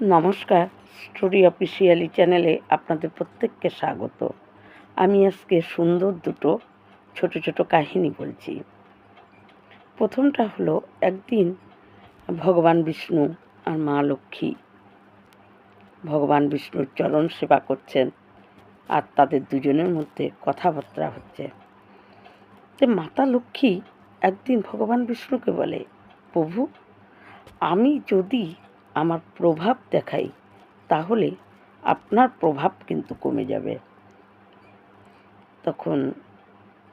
নমস্কার story officially চ্যানেলে আপনাদের প্রত্যেককে স্বাগত। আমি আজকে সুন্দর দুটো ছোট ছোট কাহিনী বলছি। প্রথমটা হলো, একদিন ভগবান বিষ্ণু আর মা লক্ষ্মী ভগবান বিষ্ণুর চরণ সেবা করছেন আর তাদের দুজনের মধ্যে কথাবার্তা হচ্ছে। যে মাতা লক্ষ্মী একদিন ভগবান বিষ্ণুকে বলে, প্রভু, আমি যদি আমার প্রভাব দেখাই, তাহলে আপনার প্রভাব কিন্তু কমে যাবে। তখন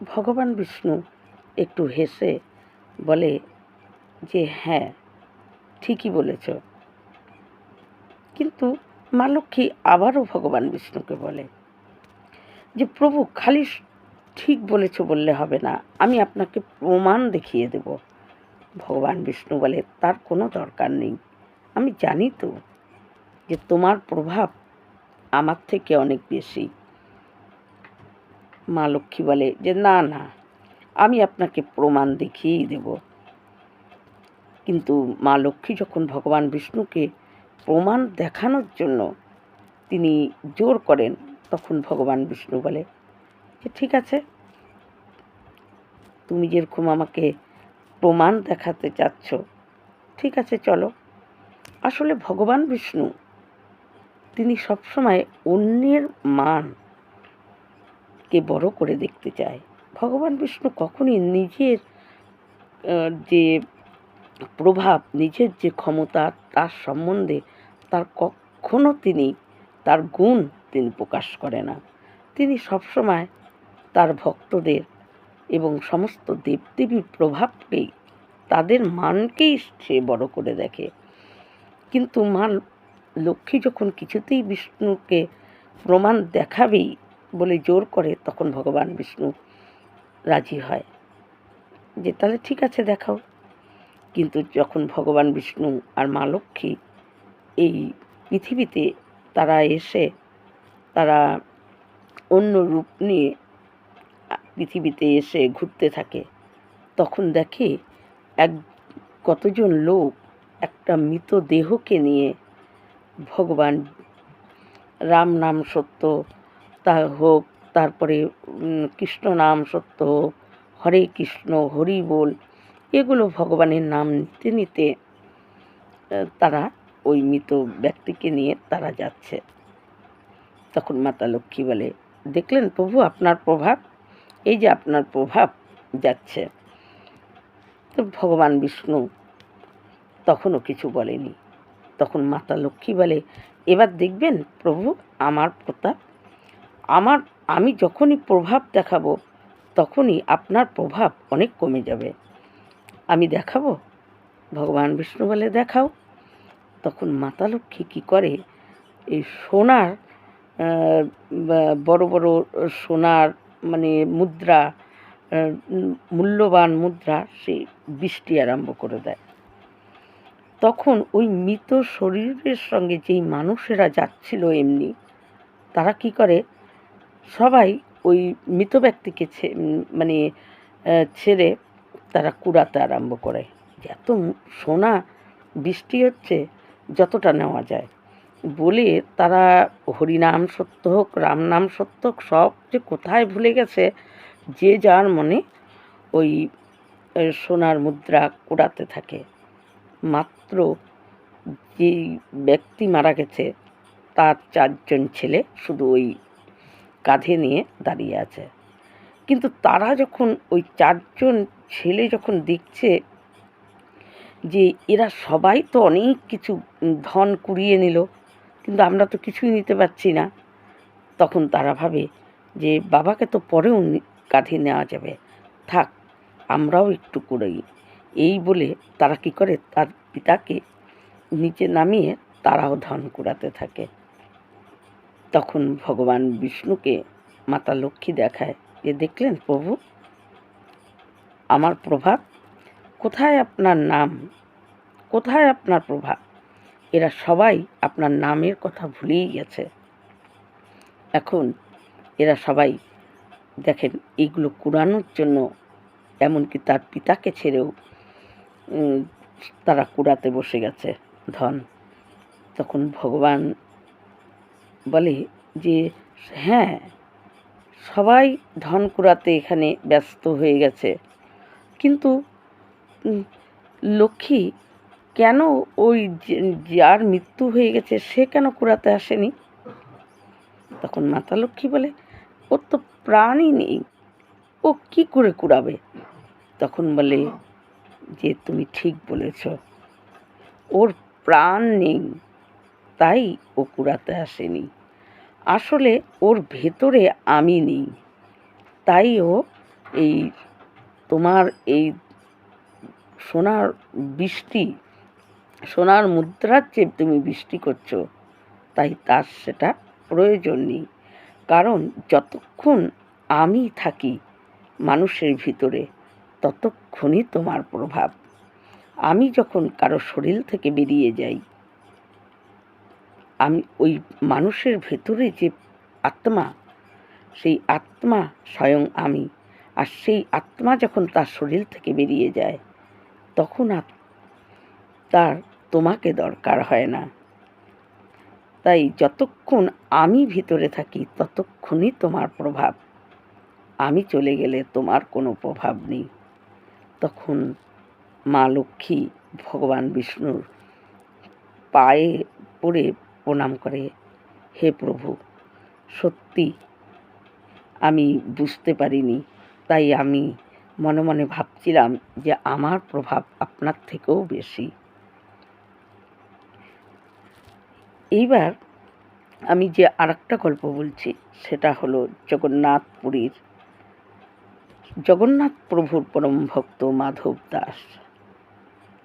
ভগবান বিষ্ণু একটু হেসে বলে, যে হ্যাঁ ঠিকই বলেছ। কিন্তু মা লক্ষ্মী আবারও ভগবান বিষ্ণুকে বলে, যে প্রভু খালি ঠিক বলেছ বললে হবে না, আমি আপনাকে প্রমাণ দেখিয়ে দেব। ভগবান বিষ্ণু বলে, তার কোনো দরকার নেই। আমি জানি তো যে তোমার প্রভাব আমার থেকে অনেক বেশি। মা লক্ষ্মী বলে যে, না না, আমি আপনাকে প্রমাণ দেখিয়েই দেব। কিন্তু মা লক্ষ্মী যখন ভগবান বিষ্ণুকে প্রমাণ দেখানোর জন্য তিনি জোর করেন, তখন ভগবান বিষ্ণু বলে যে, ঠিক আছে, তুমি যেরকম আমাকে প্রমাণ দেখাতে চাচ্ছ, ঠিক আছে, চলো। আসলে ভগবান বিষ্ণু, তিনি সবসময় অন্যের মানকে বড় করে দেখতে চায়। ভগবান বিষ্ণু কখনই নিজের যে প্রভাব, নিজের যে ক্ষমতা, তার সম্বন্ধে, তার কখনো তিনি, তার গুণ তিনি প্রকাশ করে না। তিনি সবসময় তার ভক্তদের এবং সমস্ত দেবদেবীর প্রভাবকেই, তাদের মানকেই সে বড় করে দেখে। কিন্তু মা লক্ষ্মী যখন কিছুতেই বিষ্ণুকে প্রমাণ দেখাবেই বলে জোর করে, তখন ভগবান বিষ্ণু রাজি হয় যে, তাহলে ঠিক আছে, দেখাও। কিন্তু যখন ভগবান বিষ্ণু আর মা লক্ষ্মী এই পৃথিবীতে তারা এসে, তারা অন্য রূপ নিয়ে পৃথিবীতে এসে ঘুরতে থাকে, তখন দেখে এক কতজন লোক একটা মৃত দেহকে নিয়ে ভগবান রাম নাম সত্য তা হোক, তারপরে কৃষ্ণ নাম সত্য হোক, হরে কৃষ্ণ, হরি বল, এগুলো ভগবানের নাম নিতে নিতে তারা ওই মৃত ব্যক্তিকে নিয়ে তারা যাচ্ছে। তখন মাতা লক্ষ্মী বলে, দেখলেন প্রভু, আপনার প্রভাব? এই যে আপনার প্রভাব যাচ্ছে। তো ভগবান বিষ্ণু তখনও কিছু বলেনি। তখন মাতা লক্ষ্মী বলে, এবার দেখবেন প্রভু, আমার প্রতাপ। আমার, আমি যখনই প্রভাব দেখাবো, তখনই আপনার প্রভাব অনেক কমে যাবে। আমি দেখাবো? ভগবান বিষ্ণু বলে, দেখাও। তখন মাতা লক্ষ্মী কী করে? এই সোনার বড় বড় সোনার মানে মুদ্রা মূল্যবান মুদ্রা সে বৃষ্টি আরম্ভ করে দেয়। তখন ওই মৃত শরীরের সঙ্গে যেই মানুষেরা যাচ্ছিল এমনি, তারা কি করে? সবাই ওই মৃত ব্যক্তিকে মানে ছেড়ে তারা কুড়াতে আরম্ভ করে। এত সোনা বৃষ্টি হচ্ছে, যতটা নেওয়া যায়। বলে তারা হরিনাম সত্য হোক, রাম নাম সত্য হোক, সব যে কোথায় ভুলে গেছে, যে যার মনে ওই সোনার মুদ্রা কুড়াতে থাকে। মাত্র যেই ব্যক্তি মারা গেছে, তার চারজন ছেলে শুধু ওই কাঁধে নিয়ে দাঁড়িয়ে আছে। কিন্তু তারা যখন ওই চারজন ছেলে যখন দেখছে যে এরা সবাই তো অনেক কিছু ধন কুড়িয়ে নিল, কিন্তু আমরা তো কিছুই নিতে পারছি না, তখন তারা ভাবে যে বাবাকে তো পরেও কাঁধে নেওয়া যাবে। থাক, আমরাও একটু কুড়াই এই বলে তারা কি করে, তার পিতাকে নিচে নামিয়ে তারাও ধন কুড়াতে থাকে। তখন ভগবান বিষ্ণুকে মাতা লক্ষ্মী দেখায় যে, দেখলেন প্রভু, আমার প্রভাব কোথায় আপনার নাম? কোথায় আপনার প্রভাব এরা সবাই আপনার নামের কথা ভুলেই গেছে। এখন এরা সবাই দেখেন, এগুলো কুড়ানোর জন্য এমনকি তার পিতাকে ছেড়েও তারা কুড়াতে বসে গেছে, ধন। তখন ভগবান বলে যে হ্যাঁ সবাই ধন কুড়াতে এখানে ব্যস্ত হয়ে গেছে। কিন্তু লক্ষ্মী কেন ওই যার মৃত্যু হয়ে গেছে সে কেন কুড়াতে আসেনি? তখন মাতা লক্ষ্মী বলে, ওর তো প্রাণই নেই। ও কি করে কুড়াবে? তখন বলে যে তুমি ঠিক বলেছ। ওর প্রাণ নেই, তাই ও কুড়াতে আসেনি। আসলে ওর ভেতরে আমি নেই, তাই ও এই তোমার এই সোনার বৃষ্টি, সোনার মুদ্রার যে তুমি বৃষ্টি করছ, তাই তার সেটা প্রয়োজন নেই। কারণ যতক্ষণ আমি থাকি মানুষের ভিতরে ততক্ষণই তোমার প্রভাব। আমি যখন কারও শরীর থেকে বেরিয়ে যাই, আমি ওই মানুষের ভেতরে যে আত্মা, সেই আত্মা স্বয়ং আমি। আর সেই আত্মা যখন তার শরীর থেকে বেরিয়ে যায়, তখন তার তোমাকে দরকার হয় না। তাই যতক্ষণ আমি ভিতরে থাকি, ততক্ষণই তোমার প্রভাব। আমি চলে গেলে তোমার কোনো প্রভাব নেই। তখন মা লক্ষ্মী ভগবান বিষ্ণুর পায়ে পড়ে প্রণাম করে, হে প্রভু, সত্যি আমি বুঝতে পারিনি, তাই আমি মনে মনে ভাবছিলাম যে আমার প্রভাব আপনার থেকেও বেশি। এইবার আমি যে আরেকটা গল্প বলছি, সেটা হলো জগন্নাথ পুরীর জগন্নাথ প্রভুর পরম ভক্ত মাধব দাস।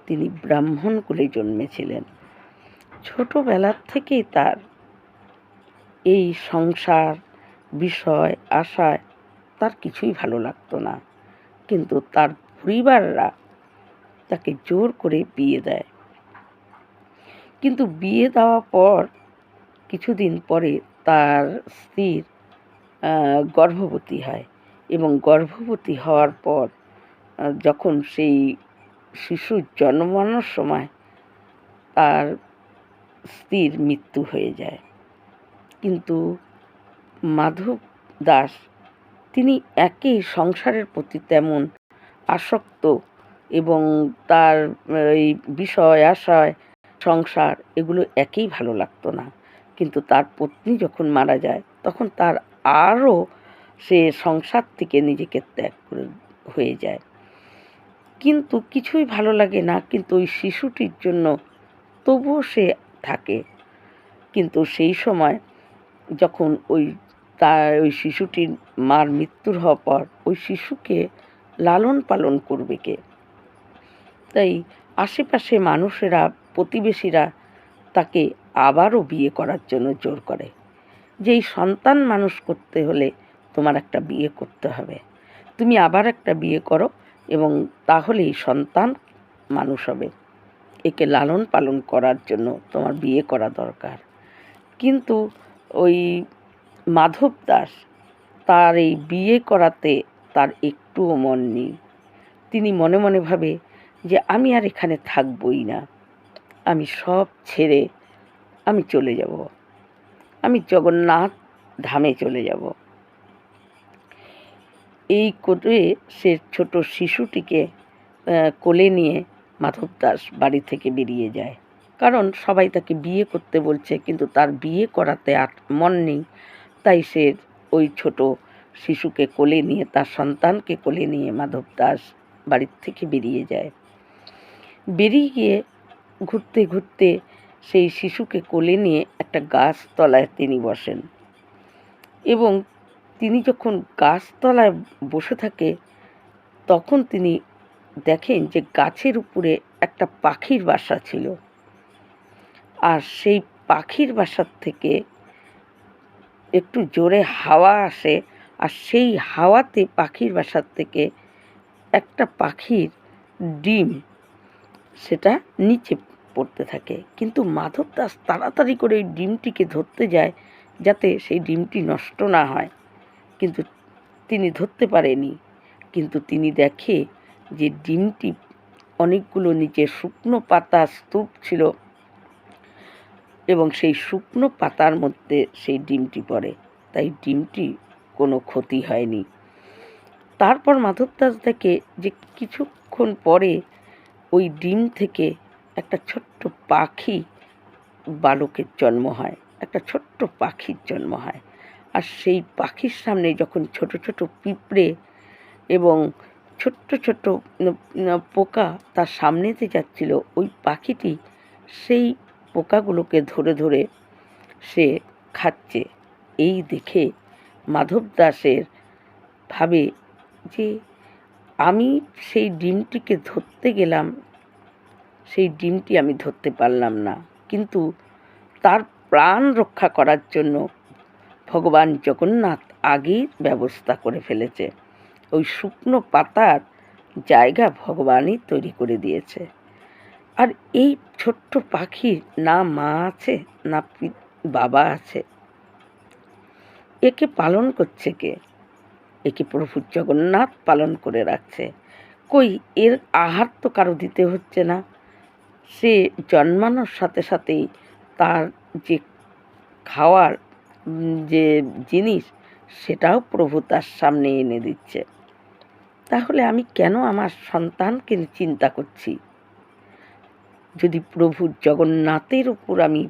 তিনি ব্রাহ্মণ কুলে জন্মেছিলেন। ছোটবেলার থেকেই তার এই সংসার, বিষয়, আশায় তার কিছুই ভালো লাগতো না। কিন্তু তার পরিবাররা তাকে জোর করে বিয়ে দেয়। কিন্তু বিয়ে দেওয়ার পর কিছুদিন পরে তার স্ত্রীর গর্ভবতী হয়। এবং গর্ভবতী হওয়ার পর যখন সেই শিশুর জন্মানোর সময় তার স্ত্রীর মৃত্যু হয়ে যায়। কিন্তু মাধব দাস, তিনি একই সংসারের প্রতি তেমন আসক্ত এবং তার এই বিষয়, আশয়, সংসার এগুলো একেই ভালো লাগতো না। কিন্তু তার পত্নী যখন মারা যায়, তখন তার আরও সে সংসার থেকে নিজেকে ত্যাগ করে হয়ে যায়। কিন্তু কিছুই ভালো লাগে না, কিন্তু ওই শিশুটির জন্য তবুও সে থাকে। কিন্তু সেই সময় যখন ওই তার, ওই শিশুটির মার মৃত্যুর হওয়ার পর ওই শিশুকে লালন পালন করবে কে? তাই আশেপাশে মানুষেরা, প্রতিবেশীরা তাকে আবারও বিয়ে করার জন্য জোর করে। যে এই সন্তান মানুষ করতে হলে তোমার একটা বিয়ে করতে হবে। তুমি আবার একটা বিয়ে করো এবং তাহলেই সন্তান মানুষ হবে। একে লালন পালন করার জন্য তোমার বিয়ে করা দরকার। কিন্তু ওই মাধব দাস, তার এই বিয়ে করাতে তার একটুও মন নেই। তিনি মনে মনে ভাবে যে, আমি আর এখানে থাকবই না। আমি সব ছেড়ে আমি চলে যাব। আমি জগন্নাথ ধামে চলে যাব। এই করে সে ছোট শিশুটিকে কোলে নিয়ে মাধব দাস বাড়ি থেকে বেরিয়ে যায়। কারণ সবাই তাকে বিয়ে করতে বলছে, কিন্তু তার বিয়ে করাতে আর মন নেই। তাই সে ওই ছোট শিশুকে কোলে নিয়ে, তার সন্তানকে কোলে নিয়ে মাধব দাস বাড়ির থেকে বেরিয়ে যায়। বেরিয়ে গিয়ে ঘুরতে ঘুরতে সেই শিশুকে কোলে নিয়ে একটা গাছ তলায় তিনি বসেন। এবং তিনি যখন গাছতলায় বসে থাকে, তখন তিনি দেখেন যে গাছের উপরে একটা পাখির বাসা ছিল। আর সেই পাখির বাসার থেকে একটু জোরে হাওয়া আসে, আর সেই হাওয়াতে পাখির বাসার থেকে একটা পাখির ডিম সেটা নিচে পড়তে থাকে। কিন্তু মাধব দাস তাড়াতাড়ি করে ওই ডিমটিকে ধরতে যায় যাতে সেই ডিমটি নষ্ট না হয়। কিন্তু তিনি ধরতে পারেনি। কিন্তু তিনি দেখে যে ডিমটি অনেকগুলো নিচে শুকনো পাতা স্তূপ ছিল এবং সেই শুকনো পাতার মধ্যে সেই ডিমটি পড়ে। তাই ডিমটি কোনো ক্ষতি হয়নি। তারপর মাধব দাস দেখে যে কিছুক্ষণ পরে ওই ডিম থেকে একটা ছোট্ট পাখি বালকের জন্ম হয়। একটা ছোট্ট পাখির জন্ম হয়। আর সেই পাখির সামনে যখন ছোট ছোট পিঁপড়ে এবং ছোট্ট ছোট্ট পোকা তার সামনেতে যাচ্ছিল, ওই পাখিটি সেই পোকাগুলোকে ধরে ধরে সে খাচ্ছে। এই দেখে মাধব দাসের ভাবে যে আমি সেই ডিমটিকে ধরতে গেলাম, সেই ডিমটি আমি ধরতে পারলাম না। কিন্তু তার প্রাণ রক্ষা করার জন্য ভগবান জগন্নাথ আগেই ব্যবস্থা করে ফেলেছে। ওই শুকনো পাতার জায়গা ভগবানই তৈরি করে দিয়েছে। আর এই ছোট্ট পাখির না মা আছে, না বাবা আছে। একে পালন করছে কে? একে প্রভু জগন্নাথ পালন করে রাখছে। কই এর আহার তো কারও দিতে হচ্ছে না। সে জন্মানোর সাথে সাথেই তার যে খাওয়ার যে জিনিস, সেটাও প্রভু তার সামনে এনে দিচ্ছে। তাহলে আমি কেন আমার সন্তানকে চিন্তা করছি? যদি প্রভু জগন্নাথের উপর আমি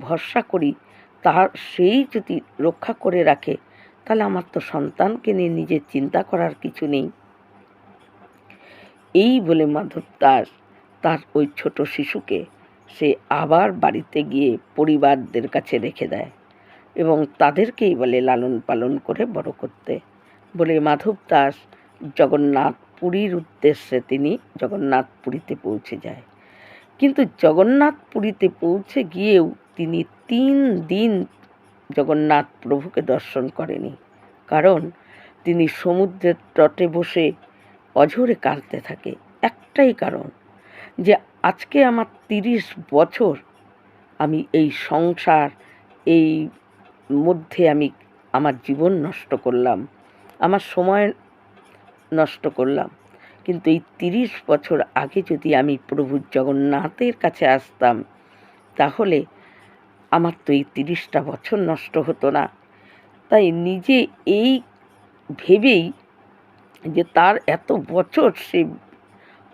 ভরসা করি, তার, সেই যদি রক্ষা করে রাখে, তাহলে আমার তো সন্তানকে নিয়ে নিজের চিন্তা করার কিছু নেই। এই বলে মাধব দাস তার ওই ছোট শিশুকে সে আবার বাড়িতে গিয়ে পরিবারদের কাছে রেখে দেয়। এবং তাদেরকেই বলে লালন পালন করে বড় করতে। বলে মাধব দাস জগন্নাথ পুরীর উদ্দেশ্যে তিনি জগন্নাথ পুরীতে পৌঁছে যায়। কিন্তু জগন্নাথ পুরীতে পৌঁছে গিয়েও তিনি তিন দিন জগন্নাথ প্রভুকে দর্শন করেনি। কারণ তিনি সমুদ্রের তটে বসে অঝরে কাঁদতে থাকে। একটাই কারণ যে আজকে আমার তিরিশ বছর আমি এই সংসার, এই মধ্যে আমি আমার জীবন নষ্ট করলাম, আমার সময় নষ্ট করলাম। কিন্তু এই তিরিশ বছর আগে যদি আমি প্রভু জগন্নাথের কাছে আসতাম, তাহলে আমার তো এই তিরিশটা বছর নষ্ট হতো না। তাই নিজে এই ভেবেই যে তার এত বছর সে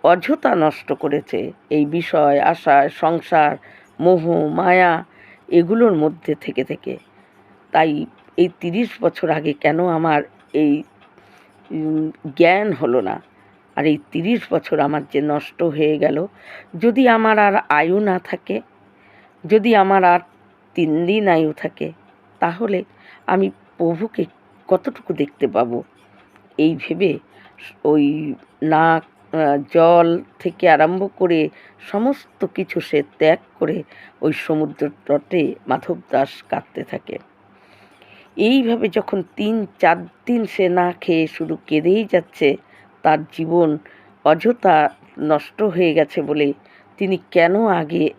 অযথা নষ্ট করেছে, এই বিষয় আশায় সংসার, মোহ, মায়া, এগুলোর মধ্যে থেকে থেকে। তাই এই তিরিশ বছর আগে কেন আমার এই জ্ঞান হলো না? আর এই তিরিশ বছর আমার যে নষ্ট হয়ে গেল, যদি আমার আর আয়ু না থাকে, যদি আমার আর তিন দিন আয়ু থাকে, তাহলে আমি প্রভুকে কতটুকু দেখতে পাবো? এই ভেবে ওই নাক জল থেকে আরম্ভ করে সমস্ত কিছু সে ত্যাগ করে ওই সমুদ্র তটে মাধব দাস কাঁদতে থাকে। এইভাবে যখন তিন, চার দিন সে না খেয়ে শুধু কেঁদেই যাচ্ছে, তার জীবন অযথা নষ্ট হয়ে গেছে বলে তিনি কেন আগে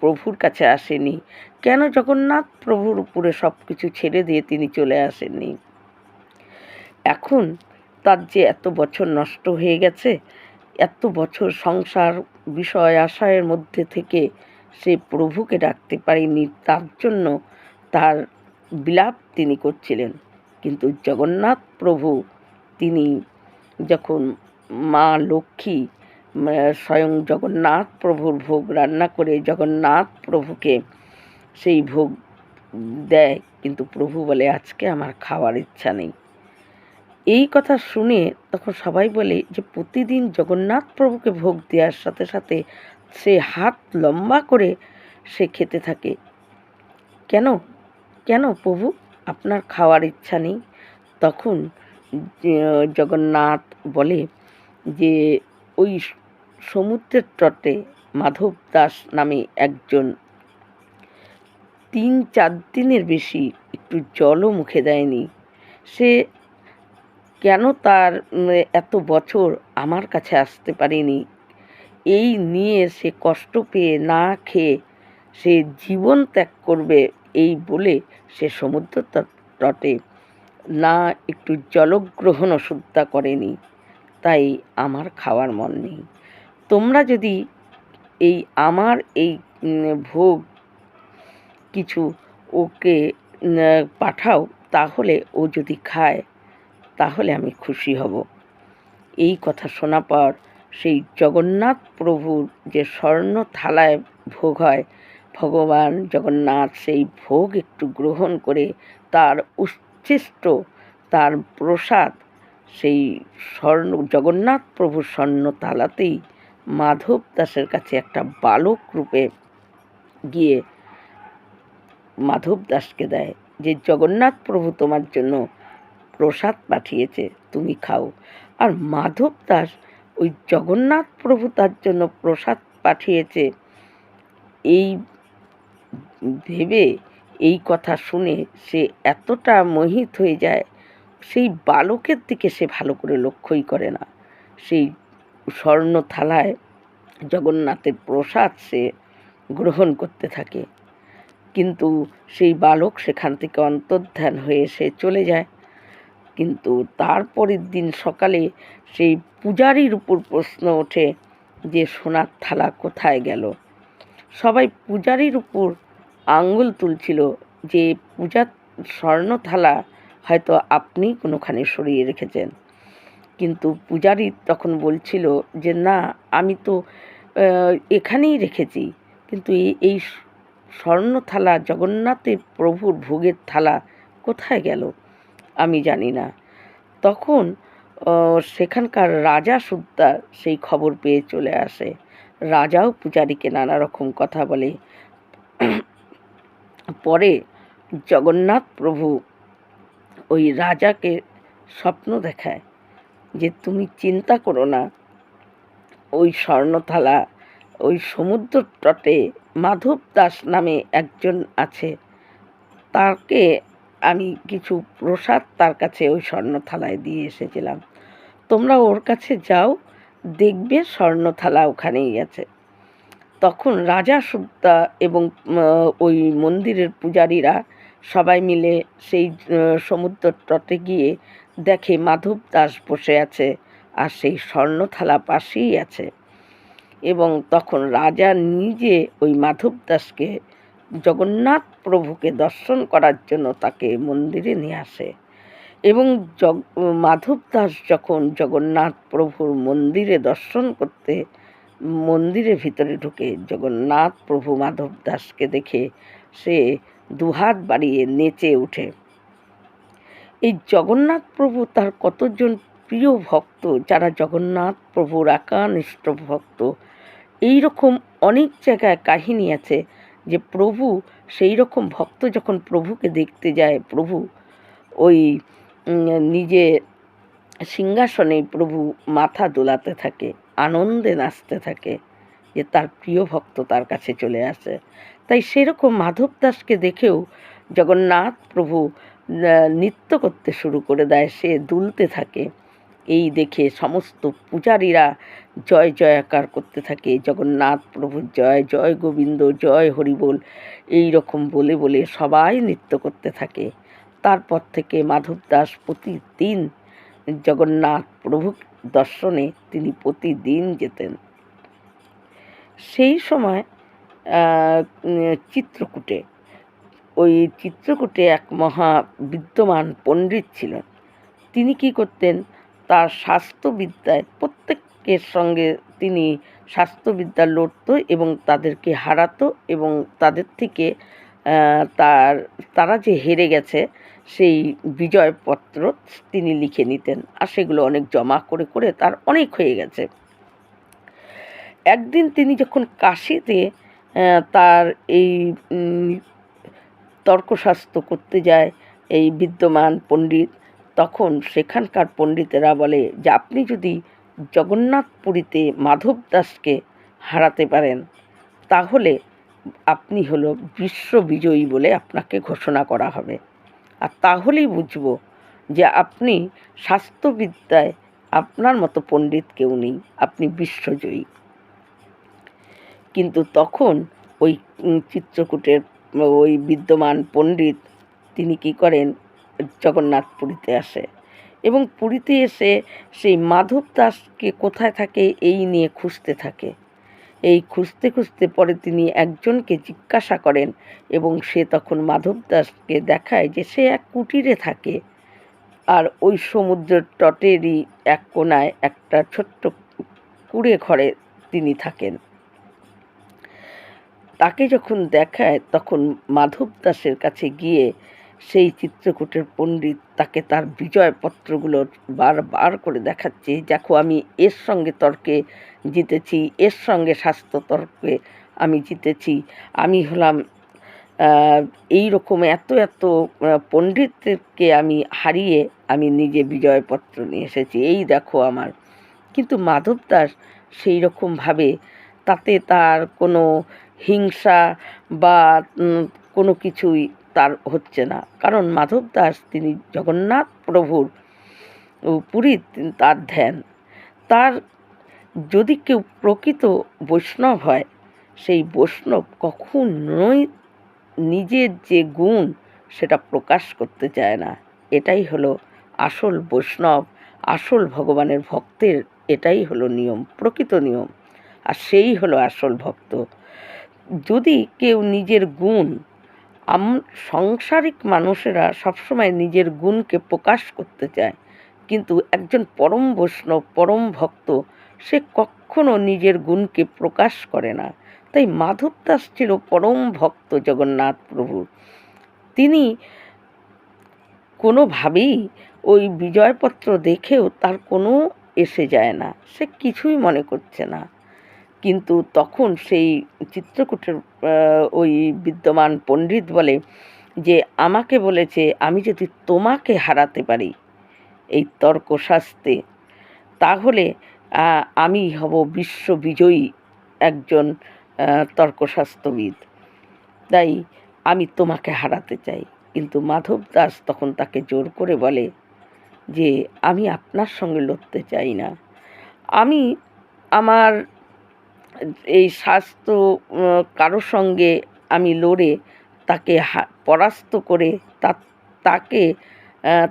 প্রভুর কাছে আসেনি কেন জগন্নাথ প্রভুর উপরে সব কিছু ছেড়ে দিয়ে তিনি চলে আসেননি? এখন তার যে এত বছর নষ্ট হয়ে গেছে, এত বছর সংসার বিষয় আশয়ের মধ্যে থেকে সে প্রভুকে ডাকতে পারেনি, তার জন্য তার বিলাপ তিনি করছিলেন। কিন্তু জগন্নাথ প্রভু তিনি যখন মা লক্ষ্মী স্বয়ং জগন্নাথ প্রভুর ভোগ রান্না করে জগন্নাথ প্রভুকে সেই ভোগ দেয়, কিন্তু প্রভু বলে, আজকে আমার খাওয়ার ইচ্ছা নেই। এই কথা শুনে তখন সবাই বলে যে, প্রতিদিন জগন্নাথ প্রভুকে ভোগ দেওয়ার সাথে সাথে সে হাত লম্বা করে সে খেতে থাকে। কেন? কেন প্রভু? আপনার খাওয়ার ইচ্ছা নেই। তখন জগন্নাথ বলে যে, ওই সমুদ্রের তটে মাধব দাস নামে একজন তিন চার দিনের বেশি একটু জলও মুখে দেয়নি। সে কেন তার এত বছর আমার কাছে আসতে পারেনি? এই নিয়ে সে কষ্ট পেয়ে না খেয়ে সে জীবন ত্যাগ করবে বলে সে সমুদ্র তটে। না, একটু জলগ্রহণ সুদ্ধা করেনি, তাই আমার খাওয়ার মন নেই। তোমরা যদি এই আমার এই ভোগ কিছু ওকে পাঠাও, তাহলে ও যদি খায়, তাহলে আমি খুশি হব। এই কথা শোনা পর সেই জগন্নাথ প্রভুর যে স্বর্ণ থালায় ভোগ হয় ভগবান জগন্নাথ সেই ভোগ একটু গ্রহণ করে তার উচ্ছিষ্ট, তার প্রসাদ, সেই স্বর্ণ, জগন্নাথ প্রভুর স্বর্ণ থালাতেই মাধব দাসের কাছে একটা বালক রূপে গিয়ে মাধব দাসকে দেয় যে, জগন্নাথ প্রভু তোমার জন্য প্রসাদ পাঠিয়েছে, তুমি খাও। আর মাধব দাস ওই জগন্নাথ প্রভু তার জন্য প্রসাদ পাঠিয়েছে, এই ভেবে এই কথা শুনে সে এতটা মোহিত হয়ে যায়, সেই বালকের দিকে সে ভালো করে লক্ষ্যই করে না। সেই স্বর্ণ থালায় জগন্নাথের প্রসাদ সে গ্রহণ করতে থাকে। কিন্তু সেই বালক সেখান থেকে অন্তর্ধান হয়ে সে চলে যায়। কিন্তু তারপরের দিন সকালে সেই পূজারীর উপর প্রশ্ন ওঠে যে, সোনার থালা কোথায় গেল? সবাই পূজারীর উপর আঙ্গুল তুলছিল যে পূজার স্বর্ণ থালা হয়তো আপনি কোনোখানে সরিয়ে রেখেছেন। কিন্তু পূজারী তখন বলছিল যে, না, আমি তো এখানেই রেখেছি। কিন্তু এই- এই থালা জগন্নাথের প্রভুর ভোগের থালা কোথায় গেল? আমি জানি না। তখন সেখানকার রাজা সুদ্দা সেই খবর পেয়ে চলে আসে। রাজাও পূজারীকে নানা রকম কথা বলে পরে জগন্নাথ প্রভু ওই রাজাকে স্বপ্ন দেখায় যে তুমি চিন্তা করো না। ওই স্বর্ণথালা, ওই সমুদ্র তটে মাধব দাস নামে একজন আছে। তাকে আমি কিছু প্রসাদ তার কাছে ওই স্বর্ণথালায় দিয়ে এসেছিলাম। তোমরা ওর কাছে যাও, দেখবে স্বর্ণথালা ওখানেই আছে। তখন রাজা সুদ্দা এবং ওই মন্দিরের পূজারীরা সবাই মিলে সেই সমুদ্র তটে গিয়ে দেখে মাধব দাস বসে আছে আর সেই স্বর্ণথালা পাশেই আছে। এবং তখন রাজা নিজে ওই মাধব দাসকে জগন্নাথ প্রভুকে দর্শন করার জন্য তাকে মন্দিরে নিয়ে আসে। এবং মাধব দাস যখন জগন্নাথ প্রভুর মন্দিরে দর্শন করতে মন্দিরের ভিতরে ঢুকে জগন্নাথ প্রভু মাধব দাসকে দেখে সে দুহাত বাড়িয়ে নেচে ওঠে। এই জগন্নাথ প্রভু তার কতজন প্রিয় ভক্ত, যারা জগন্নাথ প্রভুর একানিষ্ঠ ভক্ত এই রকম অনেক জায়গায় কাহিনী আছে যে প্রভু সেই রকম ভক্ত যখন প্রভুকে দেখতে যায়, প্রভু ওই নিজে সিংহাসনে প্রভু মাথা দোলাতে থাকে। আনন্দে নাচতে থাকে যে তার প্রিয় ভক্ত তার কাছে চলে আসে। তাই সেরকম মাধব দাসকে দেখেও জগন্নাথ প্রভু নৃত্য করতে শুরু করে দেয়। সে দুলতে থাকে। এই দেখে সমস্ত পূজারীরা জয় জয়াকার করতে থাকে। জগন্নাথ প্রভুর জয় জয় গোবিন্দ, জয় হরিবোল, এই রকম বলে বলে সবাই নৃত্য করতে থাকে। তারপর থেকে মাধব দাস প্রতিদিন জগন্নাথ প্রভু দর্শনে তিনি প্রতিদিন যেতেন। সেই সময় চিত্রকূটে, ওই চিত্রকূটে এক মহা বিদ্যমান পণ্ডিত ছিলেন। তিনি কি করতেন, তার স্বাস্থ্যবিদ্যায় প্রত্যেকের সঙ্গে তিনি স্বাস্থ্যবিদ্যা লড়তো এবং তাদেরকে হারাতো এবং তাদের থেকে তার, তারা যে হেরে গেছে সেই বিজয়পত্র তিনি লিখে নিতেন আর সেগুলো অনেক জমা করে করে তার অনেক হয়ে গেছে। একদিন তিনি যখন কাশিতে তার এই তর্কশাস্ত্র করতে যায় এই বিদ্যমান পণ্ডিত, তখন সেখানকার পণ্ডিতেরা বলে, যে আপনি যদি জগন্নাথপুরীতে মাধব দাসকে হারাতে পারেন, তাহলে আপনি হলো বিশ্ববিজয়ী বলে আপনাকে ঘোষণা করা হবে। আর তাহলেই বুঝব যে আপনি স্বাস্থ্যবিদ্যায় আপনার মতো পণ্ডিত কেউ নেই, আপনি বিশ্বজয়ী। কিন্তু তখন ওই চিত্রকূটের ওই বিদ্যমান পণ্ডিত তিনি কি করেন? জগন্নাথ পুরীতে আসে এবং পুরীতে এসে সেই মাধব দাসকে কোথায় থাকে এই নিয়ে খুঁজতে থাকে। এই খুঁজতে খুঁজতে পরে তিনি একজনকে জিজ্ঞাসা করেন এবং সে তখন মাধব দাসকে দেখায় যে সে এক কুটিরে থাকে। আর ওই সমুদ্রের তটেরই এক কোনায় একটা ছোট্ট কুড়ে ঘরে তিনি থাকেন। তাকে যখন দেখায় তখন মাধব দাসের কাছে গিয়ে সেই চিত্রকূটের পণ্ডিত তাকে তার বিজয়পত্রগুলো বারবার করে দেখাচ্ছে, দেখো, আমি এর সঙ্গে তর্কে জিতেছি, এর সঙ্গে স্বাস্থ্য তর্কে আমি জিতেছি। আমি হলাম এই রকম এত এত পণ্ডিতকে আমি হারিয়ে আমি নিজে বিজয়পত্র নিয়ে এসেছি, এই দেখো আমার। কিন্তু মাধব দাস সেই রকমভাবে তাতে তার কোনো হিংসা বা কোনো কিছুই তার হচ্ছে না। কারণ মাধব দাস তিনি জগন্নাথ প্রভুর পুরী তার ধ্যান। তার যদি কেউ প্রকৃত বৈষ্ণব হয়, সেই বৈষ্ণব কখনোই নিজের যে গুণ সেটা প্রকাশ করতে চায় না। এটাই হলো আসল বৈষ্ণব, আসল ভগবানের ভক্তের এটাই হলো নিয়ম, প্রকৃত নিয়ম। আর সেই হলো আসল ভক্ত। যদি কেউ নিজের গুণ আম, সংসারিক মানুষেরা সবসময় নিজের গুণকে প্রকাশ করতে চায়। কিন্তু একজন পরম বৈষ্ণব, পরম ভক্ত, সে কখনো নিজের গুণকে প্রকাশ করে না। তাই মাধব দাস ছিল পরম ভক্ত জগন্নাথ প্রভুর। তিনি কোনোভাবেই ওই বিজয়পত্র দেখেও তার কোনো এসে যায় না। সে কিছুই মনে করছে না। কিন্তু তখন সেই চিত্রকূটের ওই বিদ্যমান পণ্ডিত বলে যে, আমাকে বলেছে, আমি যদি তোমাকে হারাতে পারি এই তর্কশাস্ত্রে তাহলে আমি হব বিশ্ববিজয়ী একজন তর্কশাস্ত্রবিদ। তাই আমি তোমাকে হারাতে চাই। কিন্তু মাধব দাস তখন তাকে জোর করে বলে যে, আমি আপনার সঙ্গে লড়তে চাই না। আমি আমার এই স্বাস্থ্য কারোর সঙ্গে আমি লড়ে তাকে পরাস্ত করে তাকে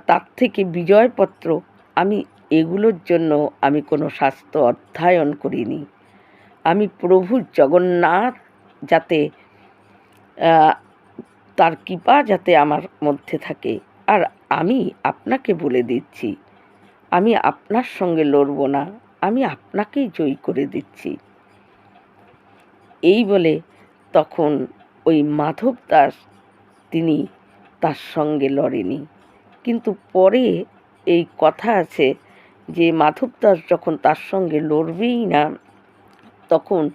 তার থেকে বিজয়পত্র আমি এগুলোর জন্য আমি কোনো স্বাস্থ্য অধ্যয়ন করিনি। আমি প্রভু জগন্নাথ যাতে তার কৃপা যাতে আমার মধ্যে থাকে। আর আমি আপনাকে বলে দিচ্ছি, আমি আপনার সঙ্গে লড়ব না, আমি আপনাকেই জয়ী করে দিচ্ছি। এই বলে তখন ওই মাধব দাস তিনি তার সঙ্গে লড়েনি। কিন্তু পরে এই কথা আছে যে মাধব দাস যখন তার সঙ্গে লড়বেই না, তখন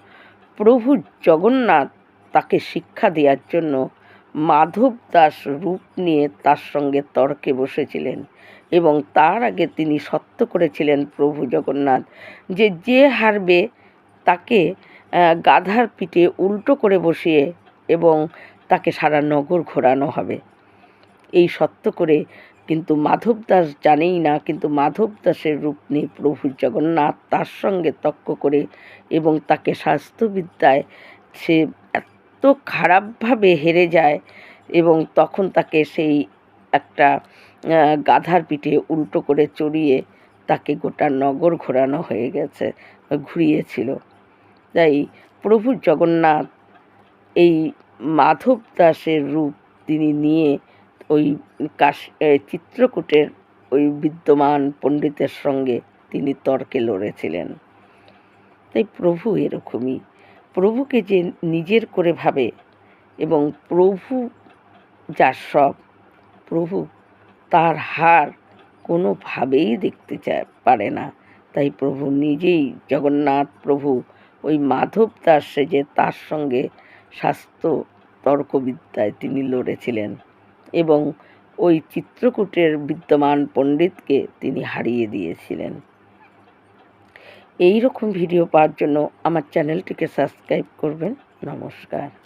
প্রভু জগন্নাথ তাকে শিক্ষা দেওয়ার জন্য মাধব দাস রূপ নিয়ে তার সঙ্গে তর্কে বসেছিলেন এবং তার আগে তিনি সত্য করেছিলেন প্রভু জগন্নাথ যে যে হারবে তাকে গাধার পিঠে উল্টো করে বসিয়ে এবং তাকে সারা নগর ঘোরানো হবে। এই সত্য করে কিন্তু মাধব দাস জানেই না, কিন্তু মাধব দাসের রূপ নিয়ে প্রভু জগন্নাথ তার সঙ্গে তক্ক করে এবং তাকে স্বাস্থ্যবিদ্যায় সে এত খারাপভাবে হেরে যায় এবং তখন তাকে সেই একটা গাধার পিঠে উল্টো করে চড়িয়ে তাকে গোটা নগর ঘোরানো হয়ে গেছে, ঘুরিয়েছিল। তাই প্রভু জগন্নাথ এই মাধব দাসের রূপ তিনি নিয়ে ওই কাশ চিত্রকূটের ওই বিদ্যমান পণ্ডিতের সঙ্গে তিনি তর্কে লড়েছিলেন। তাই প্রভু এরকমই। প্রভুকে যে নিজের করে ভাবে এবং প্রভু যার সব, প্রভু তার হার কোনোভাবেই দেখতে পারে না। তাই প্রভু নিজেই জগন্নাথ প্রভু ওই মাধব দাস সেজে তার সঙ্গে স্বাস্থ্য তর্কবিদ্যায় তিনি লড়েছিলেন এবং ওই চিত্রকূটের বিদ্যমান পণ্ডিতকে তিনি হারিয়ে দিয়েছিলেন। এই রকম ভিডিও পাওয়ার জন্য আমার চ্যানেলটিকে সাবস্ক্রাইব করবেন। নমস্কার।